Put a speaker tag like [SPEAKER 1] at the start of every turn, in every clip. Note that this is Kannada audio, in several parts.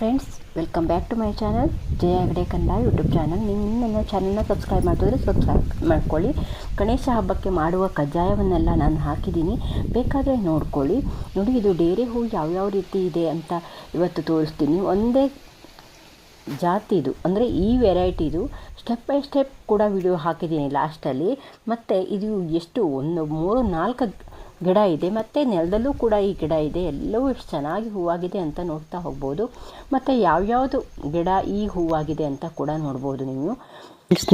[SPEAKER 1] Friends welcome back to my channel Jaya Hegde Kannada YouTube channel ನೀವು ನನ್ನ ಚಾನಲ್ನ ಸಬ್ಸ್ಕ್ರೈಬ್ ಮಾಡಿದ್ರೆ ಸಬ್ಸ್ಕ್ರೈಬ್ ಮಾಡ್ಕೊಳ್ಳಿ. ಗಣೇಶ ಹಬ್ಬಕ್ಕೆ ಮಾಡುವ ಕಜ್ಜಾಯವನ್ನೆಲ್ಲ ನಾನು ಹಾಕಿದ್ದೀನಿ. ಬೇಕಾದರೆ ನೋಡ್ಕೊಳ್ಳಿ. ನೋಡಿ, ಇದು ಡೇರೆ ಹೂ ಯಾವ್ಯಾವ ರೀತಿ ಇದೆ ಅಂತ ಇವತ್ತು ತೋರಿಸ್ತೀನಿ. ಒಂದೇ ಜಾತಿದು ಅಂದರೆ ಈ ವೆರೈಟಿದು ಸ್ಟೆಪ್ ಬೈ ಸ್ಟೆಪ್ ಕೂಡ ವಿಡಿಯೋ ಹಾಕಿದ್ದೀನಿ ಲಾಸ್ಟಲ್ಲಿ ಮತ್ತು ಇದು ಎಷ್ಟು? ಒಂದು, ಮೂರು, ನಾಲ್ಕು ಗಿಡ ಇದೆ, ಮತ್ತು ನೆಲದಲ್ಲೂ ಕೂಡ ಈ ಗಿಡ ಇದೆ. ಎಲ್ಲವೂ ಎಷ್ಟು ಚೆನ್ನಾಗಿ ಹೂವಾಗಿದೆ ಅಂತ ನೋಡ್ತಾ ಹೋಗ್ಬೋದು. ಮತ್ತು ಯಾವ್ಯಾವುದು ಗಿಡ ಈ ಹೂವಾಗಿದೆ ಅಂತ ಕೂಡ ನೋಡ್ಬೋದು ನೀವು.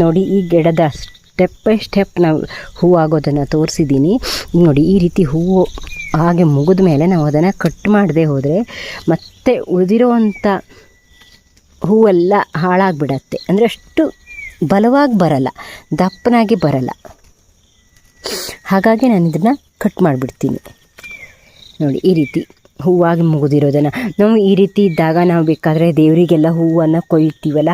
[SPEAKER 1] ನೋಡಿ, ಈ ಗಿಡದ ಸ್ಟೆಪ್ ಬೈ ಸ್ಟೆಪ್ ನಾವು ಹೂವಾಗೋದನ್ನು ತೋರಿಸಿದ್ದೀನಿ. ನೋಡಿ, ಈ ರೀತಿ ಹೂವು ಹಾಗೆ ಮುಗಿದ ಮೇಲೆ ನಾವು ಅದನ್ನು ಕಟ್ ಮಾಡದೆ ಹೋದರೆ ಮತ್ತೆ ಉಳಿದಿರೋವಂಥ ಹೂವೆಲ್ಲ ಹಾಳಾಗಿಬಿಡತ್ತೆ. ಅಂದರೆ ಅಷ್ಟು ಬಲವಾಗಿ ಬರಲ್ಲ, ದಪ್ಪನಾಗಿ ಬರಲ್ಲ. ಹಾಗಾಗಿ ನಾನು ಇದನ್ನು ಕಟ್ ಮಾಡಿಬಿಡ್ತೀನಿ. ನೋಡಿ, ಈ ರೀತಿ ಹೂವಾಗಿ ಮುಗಿದಿರೋದನ್ನು. ನಾವು ಈ ರೀತಿ ಇದ್ದಾಗ ನಾವು ಬೇಕಾದರೆ ದೇವರಿಗೆಲ್ಲ ಹೂವನ್ನು ಕೊಯ್ತೀವಲ್ಲ,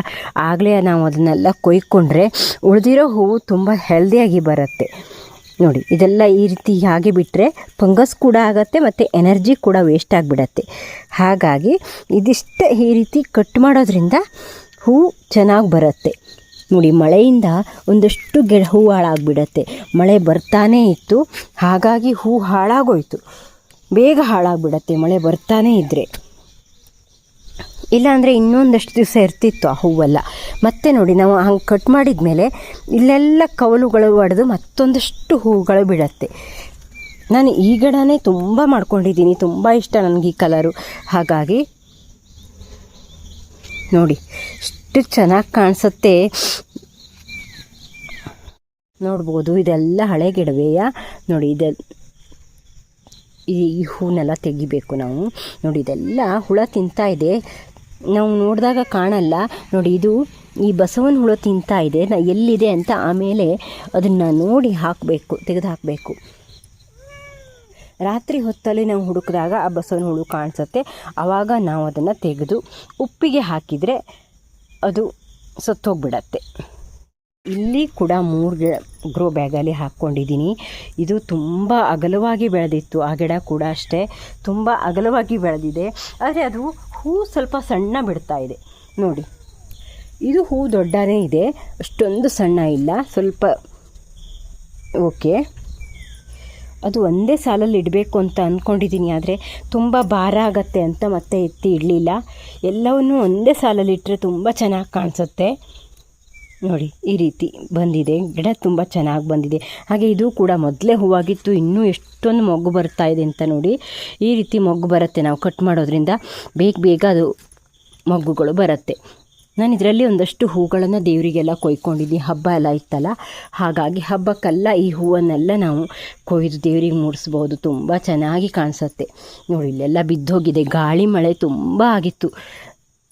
[SPEAKER 1] ಆಗಲೇ ನಾವು ಅದನ್ನೆಲ್ಲ ಕೊಯ್ಕೊಂಡ್ರೆ ಉಳಿದಿರೋ ಹೂವು ತುಂಬ ಹೆಲ್ದಿಯಾಗಿ ಬರುತ್ತೆ. ನೋಡಿ, ಇದೆಲ್ಲ ಈ ರೀತಿ ಹಾಗೆ ಬಿಟ್ಟರೆ ಫಂಗಸ್ ಕೂಡ ಆಗುತ್ತೆ ಮತ್ತು ಎನರ್ಜಿ ಕೂಡ ವೇಸ್ಟ್ ಆಗಿಬಿಡತ್ತೆ. ಹಾಗಾಗಿ ಇದಿಷ್ಟ ಈ ರೀತಿ ಕಟ್ ಮಾಡೋದ್ರಿಂದ ಹೂ ಚೆನ್ನಾಗಿ ಬರುತ್ತೆ. ನೋಡಿ, ಮಳೆಯಿಂದ ಒಂದಷ್ಟು ಗಿಡ ಹೂ ಹಾಳಾಗ್ಬಿಡತ್ತೆ. ಮಳೆ ಬರ್ತಾನೇ ಇತ್ತು, ಹಾಗಾಗಿ ಹೂ ಹಾಳಾಗೋಯ್ತು. ಬೇಗ ಹಾಳಾಗ್ಬಿಡತ್ತೆ ಮಳೆ ಬರ್ತಾನೇ ಇದ್ದರೆ ಇಲ್ಲಾಂದರೆ ಇನ್ನೊಂದಷ್ಟು ದಿವಸ ಇರ್ತಿತ್ತು ಆ ಹೂವೆಲ್ಲ. ಮತ್ತೆ ನೋಡಿ, ನಾವು ಹಂಗೆ ಕಟ್ ಮಾಡಿದ ಮೇಲೆ ಇಲ್ಲೆಲ್ಲ ಕವಲುಗಳು ಒಡೆದು ಮತ್ತೊಂದಷ್ಟು ಹೂಗಳು ಬಿಡತ್ತೆ. ನಾನು ಈ ಗಿಡನೇ ತುಂಬ ಮಾಡ್ಕೊಂಡಿದ್ದೀನಿ, ತುಂಬ ಇಷ್ಟ ನನಗೆ ಈ ಕಲರು ಹಾಗಾಗಿ ನೋಡಿ, ಎಷ್ಟು ಚೆನ್ನಾಗಿ ಕಾಣಿಸುತ್ತೆ. ನೋಡ್ಬೋದು. ಇದೆಲ್ಲ ಹಳೆ ಗಿಡವೆಯ. ನೋಡಿ ಇದೆ ಈ ಹೂವನ್ನೆಲ್ಲ ತೆಗಿಬೇಕು ನಾವು. ನೋಡಿ ಇದೆಲ್ಲ ಹುಳ ತಿಂತಾ ಇದೆ. ನಾವು ನೋಡಿದಾಗ ಕಾಣಲ್ಲ. ನೋಡಿ ಇದು ಈ ಬಸವನ ಹುಳ ತಿಂತಾ ಇದೆ. ನಾ ಎಲ್ಲಿದೆ ಅಂತ ಆಮೇಲೆ ಅದನ್ನು ನೋಡಿ ಹಾಕಬೇಕು, ತೆಗೆದು ಹಾಕಬೇಕು. ರಾತ್ರಿ ಹೊತ್ತಲ್ಲಿ ನಾವು ಹುಡುಕಿದಾಗ ಆ ಬಸವನ ಹುಳು ಕಾಣಿಸುತ್ತೆ. ಆವಾಗ ನಾವು ಅದನ್ನು ತೆಗೆದು ಉಪ್ಪಿಗೆ ಹಾಕಿದರೆ ಅದು ಸತ್ತೋಗ್ಬಿಡತ್ತೆ. ಇಲ್ಲಿ ಕೂಡ ಮೂರು ಗಿಡ ಗ್ರೋ ಬ್ಯಾಗಲ್ಲಿ ಹಾಕ್ಕೊಂಡಿದ್ದೀನಿ. ಇದು ತುಂಬ ಅಗಲವಾಗಿ ಬೆಳೆದಿತ್ತು. ಆ ಗಿಡ ಕೂಡ ಅಷ್ಟೇ. ತುಂಬ ಅಗಲವಾಗಿ ಬೆಳೆದಿದೆ. ಆದರೆ ಅದು ಹೂ ಸ್ವಲ್ಪ ಸಣ್ಣ ಬಿಡ್ತಾ ಇದೆ. ನೋಡಿ. ಇದು ಹೂ ದೊಡ್ಡನೇ ಇದೆ. ಅಷ್ಟೊಂದು ಸಣ್ಣ ಇಲ್ಲ. ಸ್ವಲ್ಪ ಓಕೆ. ಅದು ಒಂದೇ ಸಾಲಲ್ಲಿ ಇಡಬೇಕು ಅಂತ ಅಂದ್ಕೊಂಡಿದ್ದೀನಿ ಆದರೆ ತುಂಬ ಭಾರ ಆಗತ್ತೆ ಅಂತ ಮತ್ತೆ ಎತ್ತಿ ಇಡಲಿಲ್ಲ. ಎಲ್ಲವನ್ನೂ ಒಂದೇ ಸಾಲಲ್ಲಿ ಇಟ್ಟರೆ ತುಂಬ ಚೆನ್ನಾಗಿ ಕಾಣಿಸುತ್ತೆ. ನೋಡಿ, ಈ ರೀತಿ ಬಂದಿದೆ. ಗಿಡ ತುಂಬ ಚೆನ್ನಾಗಿ ಬಂದಿದೆ. ಹಾಗೆ ಇದು ಕೂಡ ಮೊದಲೇ ಹೂವಾಗಿತ್ತು, ಇನ್ನೂ ಎಷ್ಟೊಂದು ಮೊಗ್ಗು ಬರ್ತಾ ಇದೆ ಅಂತ ನೋಡಿ. ಈ ರೀತಿ ಮೊಗ್ಗು ಬರುತ್ತೆ ನಾವು ಕಟ್ ಮಾಡೋದ್ರಿಂದ. ಬೇಗ ಬೇಗ ಅದು ಮೊಗ್ಗುಗಳು ಬರುತ್ತೆ. ನಾನು ಇದರಲ್ಲಿ ಒಂದಷ್ಟು ಹೂಗಳನ್ನು ದೇವರಿಗೆಲ್ಲ ಕೊಯ್ಕೊಂಡಿದ್ದೀನಿ ಹಬ್ಬ ಎಲ್ಲ ಇತ್ತಲ್ಲ? ಹಾಗಾಗಿ ಹಬ್ಬಕ್ಕೆಲ್ಲ ಈ ಹೂವನ್ನೆಲ್ಲ ನಾವು ಕೊಯ್ದು ದೇವರಿಗೆ ಮೂಡಿಸ್ಬೋದು ತುಂಬ ಚೆನ್ನಾಗಿ ಕಾಣಿಸುತ್ತೆ. ನೋಡಿ, ಇಲ್ಲೆಲ್ಲ ಬಿದ್ದೋಗಿದೆ. ಗಾಳಿ, ಮಳೆ ತುಂಬ ಆಗಿತ್ತು.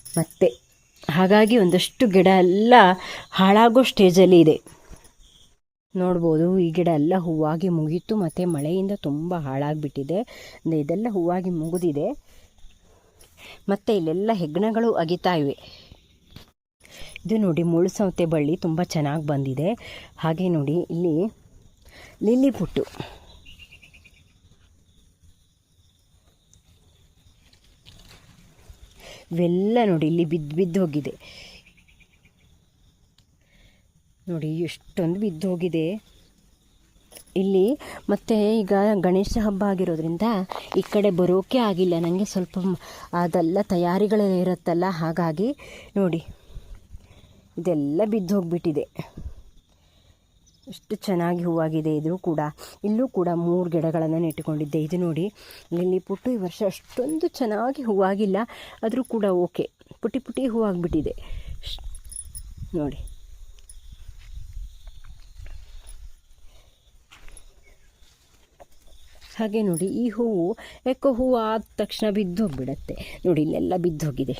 [SPEAKER 1] ಮತ್ತು ಹಾಗಾಗಿ ಒಂದಷ್ಟು ಗಿಡ ಎಲ್ಲ ಹಾಳಾಗೋ ಸ್ಟೇಜಲ್ಲಿ ಇದೆ. ನೋಡ್ಬೋದು, ಈ ಗಿಡ ಎಲ್ಲ ಹೂವಾಗಿ ಮುಗೀತು, ಮತ್ತು ಮಳೆಯಿಂದ ತುಂಬ ಹಾಳಾಗಿಬಿಟ್ಟಿದೆ. ಇದೆಲ್ಲ ಹೂವಾಗಿ ಮುಗಿದಿದೆ. ಮತ್ತು ಇಲ್ಲೆಲ್ಲ ಹೆಗ್ಣಗಳು ಅಗಿತಾ ಇವೆ. ಇದು ನೋಡಿ ಮುಳ್ಳು ಸೌತೆ ಬಳ್ಳಿ ತುಂಬ ಚೆನ್ನಾಗಿ ಬಂದಿದೆ. ಹಾಗೆ ನೋಡಿ, ಇಲ್ಲಿ ಲಿಲ್ಲಿ ಪುಟ್ಟು. ಇವೆಲ್ಲ ನೋಡಿ, ಇಲ್ಲಿ ಬಿದ್ದು ಬಿದ್ದು ಹೋಗಿದೆ. ನೋಡಿ, ಎಷ್ಟೊಂದು ಬಿದ್ದು ಹೋಗಿದೆ. ಇಲ್ಲಿ ಮತ್ತು ಈಗ ಗಣೇಶ ಹಬ್ಬ ಆಗಿರೋದ್ರಿಂದ ಈ ಕಡೆ ಬರೋಕೆ ಆಗಿಲ್ಲ. ನನಗೆ ಸ್ವಲ್ಪ ಅದೆಲ್ಲ ತಯಾರಿಗಳೇ ಇರುತ್ತಲ್ಲ, ಹಾಗಾಗಿ ನೋಡಿ, ಇದೆಲ್ಲ ಬಿದ್ದು ಹೋಗಿಬಿಟ್ಟಿದೆ. ಎಷ್ಟು ಚೆನ್ನಾಗಿ ಹೂವಾಗಿದೆ ಇದು ಕೂಡ, ಇಲ್ಲೂ ಕೂಡ ಮೂರು ಗಿಡಗಳನ್ನು ನೆಟ್ಟುಕೊಂಡಿದ್ದೆ. ಇದು ನೋಡಿ ಲಿಲ್ಲಿ ಪುಟ್ಟು ಈ ವರ್ಷ ಅಷ್ಟೊಂದು ಚೆನ್ನಾಗಿ ಹೂವಾಗಿಲ್ಲ, ಆದರೂ ಕೂಡ ಓಕೆ. ಪುಟಿ ಪುಟಿ ಹೂವಾಗಿಬಿಟ್ಟಿದೆ. ನೋಡಿ. ಹಾಗೆ ನೋಡಿ, ಈ ಹೂವು ಯಾಕೋ ಹೂವು ಆದ ತಕ್ಷಣ ಬಿದ್ದು ಹೋಗಿಬಿಡತ್ತೆ ನೋಡಿ, ಇಲ್ಲೆಲ್ಲ ಬಿದ್ದು ಹೋಗಿದೆ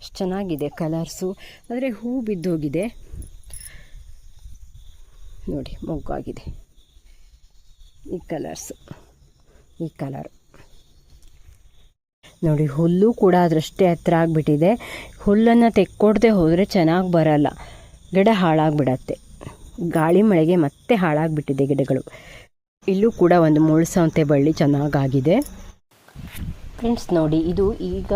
[SPEAKER 1] ಎಷ್ಟು ಚೆನ್ನಾಗಿದೆ ಕಲರ್ಸು ಆದರೆ ಹೂ ಬಿದ್ದೋಗಿದೆ. ನೋಡಿ, ಮೊಗ್ಗಾಗಿದೆ. ಈ ಕಲರ್ಸು ಈ ಕಲರ್ ನೋಡಿ, ಹುಲ್ಲು ಕೂಡ ಅದರಷ್ಟೇ ಹತ್ರ ಆಗಿಬಿಟ್ಟಿದೆ. ಹುಲ್ಲನ್ನು ತೆಕ್ಕೊಡದೆ ಹೋದರೆ ಚೆನ್ನಾಗಿ ಬರಲ್ಲ. ಗಿಡ ಹಾಳಾಗಿಬಿಡತ್ತೆ. ಗಾಳಿ ಮಳೆಗೆ ಮತ್ತೆ ಹಾಳಾಗಿಬಿಟ್ಟಿದೆ ಗಿಡಗಳು. ಇಲ್ಲೂ ಕೂಡ ಒಂದು ಮುಳ್ಸಂತೆ ಸೌತೆ ಬಳ್ಳಿ ಚೆನ್ನಾಗಾಗಿದೆ. ಫ್ರೆಂಡ್ಸ್ ನೋಡಿ, ಇದು ಈಗ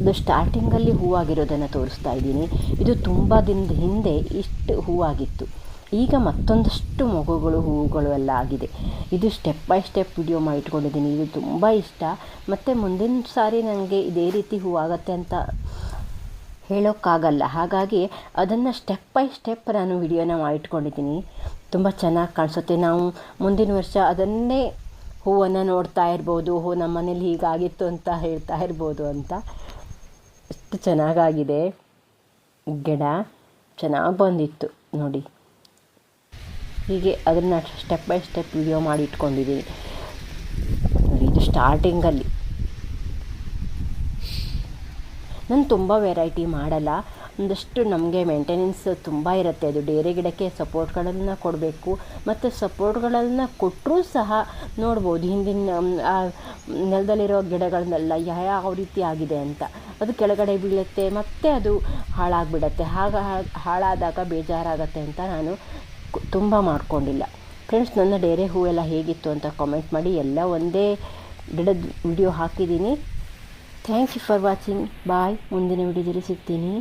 [SPEAKER 1] ಇದು ಸ್ಟಾರ್ಟಿಂಗಲ್ಲಿ ಹೂವಾಗಿರೋದನ್ನು ತೋರಿಸ್ತಾ ಇದ್ದೀನಿ. ಇದು ತುಂಬ ದಿನದ ಹಿಂದೆ ಇಷ್ಟು ಹೂವಾಗಿತ್ತು. ಈಗ ಮತ್ತೊಂದಷ್ಟು ಮೊಗ್ಗುಗಳು ಹೂವುಗಳು ಎಲ್ಲ ಆಗಿದೆ. ಇದು ಸ್ಟೆಪ್ ಬೈ ಸ್ಟೆಪ್ ವಿಡಿಯೋ ಮಾಡಿ ಇಟ್ಕೊಂಡಿದ್ದೀನಿ. ಇದು ತುಂಬ ಇಷ್ಟ. ಮತ್ತು ಮುಂದಿನ ಸಾರಿ ನನಗೆ ಇದೇ ರೀತಿ ಹೂವಾಗತ್ತೆ ಅಂತ ಹೇಳೋಕ್ಕಾಗಲ್ಲ. ಹಾಗಾಗಿ ಅದನ್ನು ಸ್ಟೆಪ್ ಬೈ ಸ್ಟೆಪ್ ನಾನು ವಿಡಿಯೋನ ಮಾಡಿಟ್ಕೊಂಡಿದ್ದೀನಿ ತುಂಬ ಚೆನ್ನಾಗಿ ಕಾಣಿಸುತ್ತೆ. ನಾವು ಮುಂದಿನ ವರ್ಷ ಅದನ್ನೇ ಹೂವನ್ನು ನೋಡ್ತಾ ಇರ್ಬೋದು. ಹೂ ನಮ್ಮ ಮನೇಲಿ ಹೀಗಾಗಿತ್ತು ಅಂತ ಹೇಳ್ತಾ ಇರ್ಬೋದು ಅಂತ. ಎಷ್ಟು ಚೆನ್ನಾಗಾಗಿದೆ. ಗಿಡ ಚೆನ್ನಾಗಿ ಬಂದಿತ್ತು. ನೋಡಿ. ಹೀಗೆ ಅದನ್ನು ಸ್ಟೆಪ್ ಬೈ ಸ್ಟೆಪ್ ವಿಡಿಯೋ ಮಾಡಿ ಇಟ್ಕೊಂಡಿದ್ದೀನಿ ಇದು ಸ್ಟಾರ್ಟಿಂಗಲ್ಲಿ ನಾನು ತುಂಬ ವೆರೈಟಿ ಮಾಡಲ್ಲ. ಒಂದಷ್ಟು ನಮಗೆ ಮೇಂಟೆನೆನ್ಸ್ ತುಂಬ ಇರುತ್ತೆ. ಅದು ಡೇರೆ ಗಿಡಕ್ಕೆ ಸಪೋರ್ಟ್ಗಳನ್ನು ಕೊಡಬೇಕು. ಮತ್ತು ಸಪೋರ್ಟ್ಗಳನ್ನು ಕೊಟ್ಟರೂ ಸಹ ನೋಡ್ಬೋದು, ಹಿಂದಿನ ನೆಲದಲ್ಲಿರೋ ಗಿಡಗಳನ್ನೆಲ್ಲ ಯಾವ ರೀತಿ ಆಗಿದೆ ಅಂತ. ಅದು ಕೆಳಗಡೆ ಬೀಳುತ್ತೆ, ಮತ್ತು ಅದು ಹಾಳಾಗಿಬಿಡತ್ತೆ. ಹಾಗ, ಹಾಳಾದಾಗ ಬೇಜಾರಾಗತ್ತೆ ಅಂತ ನಾನು ತುಂಬ ಮಾಡ್ಕೊಂಡಿಲ್ಲ. ಫ್ರೆಂಡ್ಸ್ ನನ್ನ ಡೇರೆ ಹೂವೆಲ್ಲ ಹೇಗಿತ್ತು ಅಂತ ಕಾಮೆಂಟ್ ಮಾಡಿ ಎಲ್ಲ ಒಂದೇ ಗಿಡದ ವಿಡಿಯೋ ಹಾಕಿದ್ದೀನಿ. ಯು ಫಾರ್ ವಾಚಿಂಗ್ ಬಾಯ್ ಮುಂದಿನ ವಿಡಿಯೋದಲ್ಲಿ ಸಿಗ್ತೀನಿ.